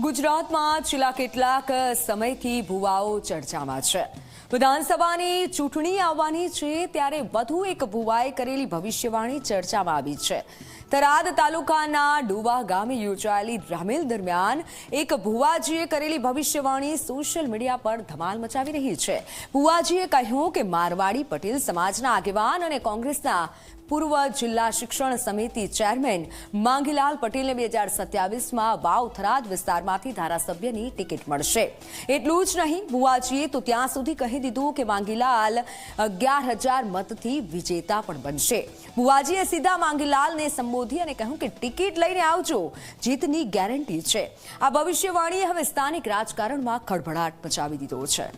ગુજરાતમાં છેલ્લા કેટલાક સમયથી ભુવાઓ ચર્ચામાં છે. વિધાનસભાની ચૂંટણી આવવાની છે, ત્યારે વધુ એક ભુવાએ કરેલી ભવિષ્યવાણી ચર્ચામાં આવી છે. થરાદ તાલુકાના ડુવા ગામે યોજાયેલી રામેલ દરમિયાન એક ભુવાજીએ કરેલી ભવિષ્યવાણી સોશિયલ મીડિયા પર ધમાલ મચાવી રહી છે. ભુવાજીએ કહ્યું કે મારવાડી પટેલ સમાજના આગેવાન અને કોંગ્રેસના પૂર્વ જિલ્લા શિક્ષણ સમિતિ ચેરમેન માંગીલાલ પટેલને બે હજાર સત્યાવીસમાં વાવ થરાદ વિસ્તારમાંથી ધારાસભ્યની ટિકિટ મળશે. એટલું જ નહીં બુવાજીએ તો ત્યાં સુધી કહી દીધું કે માંગીલાલ અગિયાર હજાર મતથી વિજેતા પણ બનશે. બુવાજીએ સીધા માંગીલાલને સંબોધી અને કહ્યું કે ટિકિટ લઈને આવજો. જીતની ગેરંટી છે. આ ભવિષ્યવાણીએ હવે સ્થાનિક રાજકારણમાં ખળભળાટ મચાવી દીધો છે.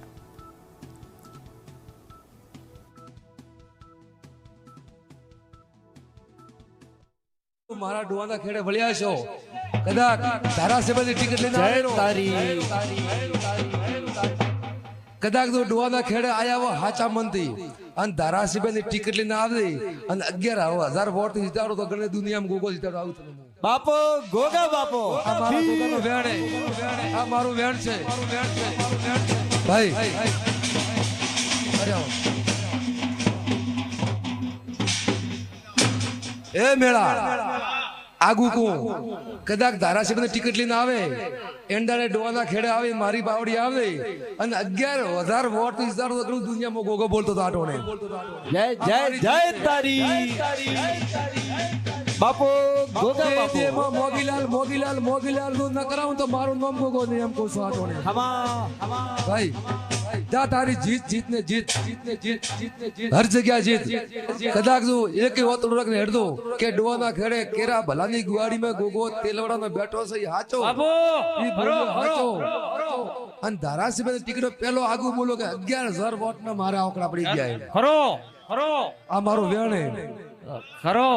મારા ડોવાના ખેડે વળ્યા છો. કદાચ ધારાસભ્યની ટિકિટ લઈને આવેલો. કદાચ તો ડોવાના ખેડે આયા હોય હાચા મનથી. અને ધારાસભ્યની ટિકિટ લઈને આવે અને અગિયાર હજાર વોટ જીતાડો તો ગણે દુનિયામાં ગોગો જીતાડો આવું થયું. બાપો ગોગા બાપો. આ મારા ગોગાનો વેણ આ મારું વેણ છે. ભાઈ. એ મેળા. આગુ કહું કદાચ ધારાસભ્ય ટિકિટ લઈને આવે એંડાને ડોવાના ખેડે આવે મારી બાવડી આવે અને અગિયાર હજાર વોટ વિસ્તાર દુનિયામાં ગોગો બોલતો હતો આટોને જય જય જય તારી. બાપો ગોગા બાપો. મોગીલાલ મોગીલાલ મોગીલાલનું ન કરાવું તો મારું નામ ગોગો નહીં એમ કહું છું આટોને ભાઈ જા તારી જીત જીત ને જીત જીત ને જીત. જીત ને જીત. હર જગ્યા જીત. કદાચ તું એક વાતડું ને હેડતો કે ડોવાના ખેડે કેરા ભલાની ગુવાડીમાં ગોગો તેલવાડાનો બેઠો છે હાચો. ઈ બોલ્યો હાચો. અને ધારાસભ્ય ટિકિટો પેલો આગુ બોલો કે અગિયાર હજાર વોટ ના મારા આંકડા પડી ગયા. ખરો ખરો આ મારો વેણે. ખરો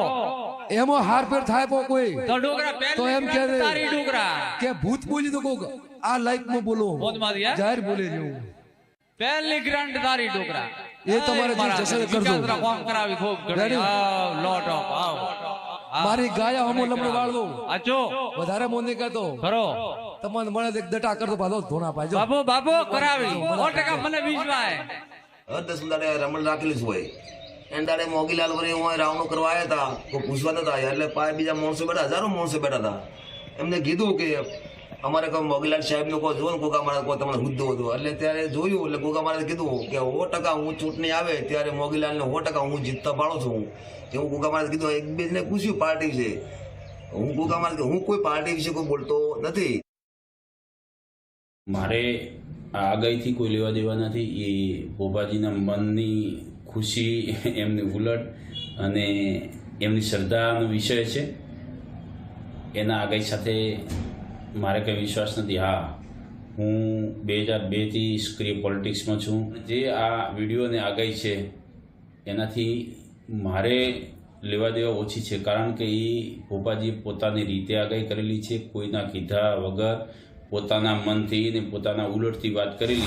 એમાં હાર ફેર થાય પો કોઈ. તો ડુગરા તો એમ કે તારી ડુગરા. કે ભૂત બોલી તો કોક. આ લાઈફમાં બોલો જાહેર બોલે જેવું પહેલી ગ્રાન્ડ તારી ડોકરા એ તમારે જે કરજો. કોમ કરાવી ખૂબ ઘણી. આવ, લોટ ઓફ આવ. મારી ગાયા હમો લમડો વાળો આજો વધારે મોને કહેતો ખરો. તમને મળે એક દટા કરતો ભાલો ધોણા પાજો બાબુ બાબુ કરાવી. 100% મને વિશ્વાસ. હર દસ દાડે રમણ રાખેલી હોય એના દાડે મોગીલાલ વરે હું રાવણો કરવા આવ્યા હતા. પૂછવા નતા એટલે પાય બીજા માણસો બેઠા હજારો માણસો બેઠા હતા. એમને કીધું કે અમારે કહ્યું મોગીલાલ સાહેબ કોઈ જો ને ગોગા મહારાજ કોઈ તમારે હુદ્દો હતો. એટલે ત્યારે જોયું, એટલે ગોગા મહારાજે કીધું કે સો ટકા હું ચૂંટણી આવે ત્યારે મોગીલાલ ને સો ટકા હું જીતતા પાડું છું. હું ગોગા મહારાજ કીધું, એક બે ને પૂછ્યું પાર્ટી વિશે. હું ગોગા મહારાજ હું કોઈ પાર્ટી વિશે કોઈ બોલતો નથી. મારે આગાહીથી કોઈ લેવા દેવા નથી. એ ભોપાજીના મનની ખુશી, એમની ઉલટ અને એમની શ્રદ્ધાનો વિષય છે. એના આગાહી સાથે મારે કંઈ વિશ્વાસ નથી. હા, હું બે હજાર બેથી સક્રિય પોલિટિક્સમાં છું. જે આ વિડીયોને આગાહી છે, એનાથી મારે લેવા દેવા ઓછી છે. કારણ કે એ ભોપાજીએ પોતાની રીતે આગાહી કરેલી છે. કોઈના કીધા વગર પોતાના મનથી ને પોતાના ઉલટથી વાત કરેલી